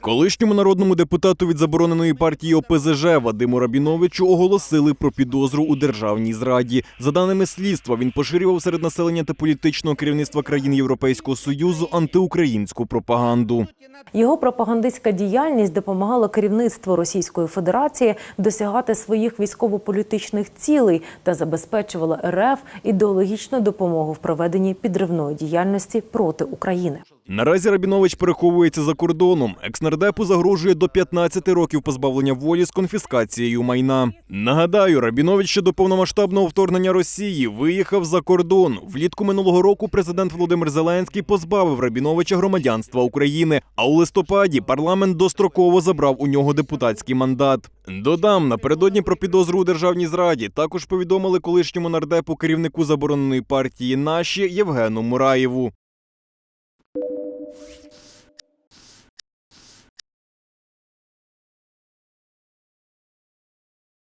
Колишньому народному депутату від забороненої партії ОПЗЖ Вадиму Рабіновичу оголосили про підозру у державній зраді. За даними слідства, він поширював серед населення та політичного керівництва країн Європейського союзу антиукраїнську пропаганду. Його пропагандистська діяльність допомагала керівництву Російської Федерації досягати своїх військово-політичних цілей та забезпечувала РФ ідеологічну допомогу в проведенні підривної діяльності проти України. Наразі Рабінович переховується за кордоном. Екснардепу загрожує до 15 років позбавлення волі з конфіскацією майна. Нагадаю, Рабінович ще до повномасштабного вторгнення Росії виїхав за кордон. Влітку минулого року президент Володимир Зеленський позбавив Рабіновича громадянства України. А у листопаді парламент достроково забрав у нього депутатський мандат. Додам напередодні про підозру у державній зраді також повідомили колишньому нардепу керівнику забороненої партії наші Євгену Мураєву.